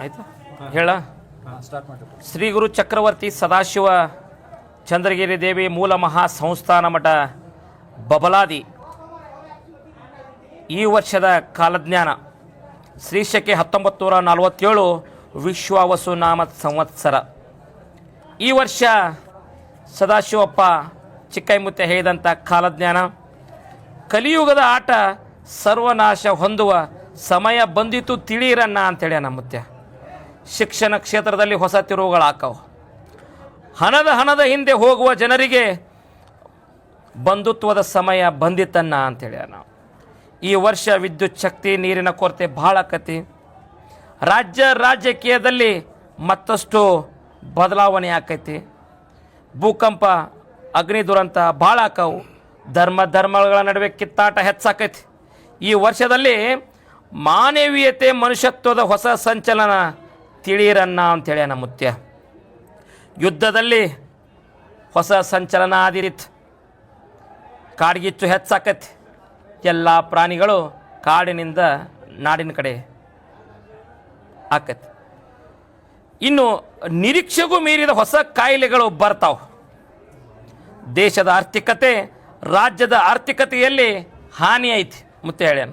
ಆಯ್ತಾ? ಹೇಳ. ಶ್ರೀ ಗುರು ಚಕ್ರವರ್ತಿ ಸದಾಶಿವ ಚಂದ್ರಗಿರಿ ದೇವಿ ಮೂಲ ಮಹಾ ಸಂಸ್ಥಾನ ಮಠ ಬಬಲಾದಿ. ಈ ವರ್ಷದ ಕಾಲಜ್ಞಾನ ಶ್ರೀಶಕ್ಕೆ ಹತ್ತೊಂಬತ್ತು ನೂರ ನಲವತ್ತೇಳು ವಿಶ್ವಾವಸು ನಾಮ ಸಂವತ್ಸರ. ಈ ವರ್ಷ ಸದಾಶಿವಪ್ಪ ಚಿಕ್ಕೈಮುತ್ತೆ ಹೇಳಿದಂಥ ಕಾಲಜ್ಞಾನ. ಕಲಿಯುಗದ ಆಟ ಸರ್ವನಾಶ ಹೊಂದುವ ಸಮಯ ಬಂದಿತು ತಿಳಿಯಿರಣ್ಣ ಅಂತೇಳಿ ಮುತ್ಯ ಶಿಕ್ಷಣ ಕ್ಷೇತ್ರದಲ್ಲಿ ಹೊಸ ತಿರುವುಗಳಾಕವು. ಹಣದ ಹಣದ ಹಿಂದೆ ಹೋಗುವ ಜನರಿಗೆ ಬಂಧುತ್ವದ ಸಮಯ ಬಂದಿತ್ತನ್ನ ಅಂತೇಳಿ ನಾವು ಈ ವರ್ಷ ವಿದ್ಯುತ್ ಶಕ್ತಿ, ನೀರಿನ ಕೊರತೆ ಭಾಳ ಕತಿ ರಾಜ್ಯ ರಾಜಕೀಯದಲ್ಲಿ ಮತ್ತಷ್ಟು ಬದಲಾವಣೆ ಆಕೈತಿ. ಭೂಕಂಪ, ಅಗ್ನಿ ದುರಂತ ಭಾಳ ಆಕವು. ಧರ್ಮ ಧರ್ಮಗಳ ನಡುವೆ ಕಿತ್ತಾಟ ಹೆಚ್ಚಾಕೈತಿ. ಈ ವರ್ಷದಲ್ಲಿ ಮಾನವೀಯತೆ ಮನುಷ್ಯತ್ವದ ಹೊಸ ಸಂಚಲನ ತಿಳಿಯಿರನ್ನ ಅಂತೇಳಿ ನಮ್ಮ ಮುತ್ಯ ಯುದ್ಧದಲ್ಲಿ ಹೊಸ ಸಂಚಲನ ಆದಿರಿತ್. ಕಾಡ್ಗಿಚ್ಚು ಹೆಚ್ಚಾಕತ್ತಿ ಎಲ್ಲ ಪ್ರಾಣಿಗಳು ಕಾಡಿನಿಂದ ನಾಡಿನ ಕಡೆ ಆಕೈತಿ. ಇನ್ನು ನಿರೀಕ್ಷೆಗೂ ಮೀರಿದ ಹೊಸ ಕಾಯಿಲೆಗಳು ಬರ್ತಾವೆ. ದೇಶದ ಆರ್ಥಿಕತೆ ರಾಜ್ಯದ ಆರ್ಥಿಕತೆಯಲ್ಲಿ ಹಾನಿ ಐತಿ ಮುತ್ತೆ ಹೇಳ್ಯಾನ.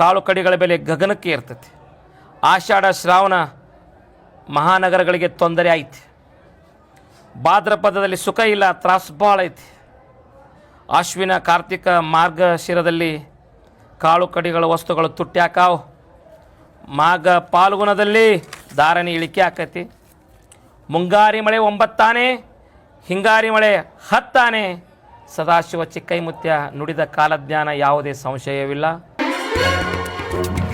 ಕಾಳು ಕಡಿಗಳ ಬೆಲೆ ಗಗನಕ್ಕೆ ಇರ್ತೈತಿ ಆಷಾಢ, ಶ್ರಾವಣ ಮಹಾನಗರಗಳಿಗೆ ತೊಂದರೆ ಐತಿ. ಭಾದ್ರಪದದಲ್ಲಿ ಸುಖ ಇಲ್ಲ, ತ್ರಾಸು ಭಾಳ ಐತಿ. ಅಶ್ವಿನ, ಕಾರ್ತಿಕ ಮಾರ್ಗಶಿರದಲ್ಲಿ ಕಾಳು ಕಡಿಗಳ ವಸ್ತುಗಳು ತುಟ್ಟ್ಯಾಕಾವು ಮಾಘ ಪಾಲ್ಗುಣದಲ್ಲಿ ಧಾರಣೆ ಇಳಿಕೆ ಆಕೈತಿ. ಮುಂಗಾರಿ ಮಳೆ ಒಂಬತ್ತಾನೆ, ಹಿಂಗಾರಿ ಮಳೆ ಹತ್ತಾನೆ. ಸದಾಶಿವ ಚಿಕ್ಕೈಮುತ್ಯ ನುಡಿದ ಕಾಲಜ್ಞಾನ ಯಾವುದೇ ಸಂಶಯವಿಲ್ಲ. thank you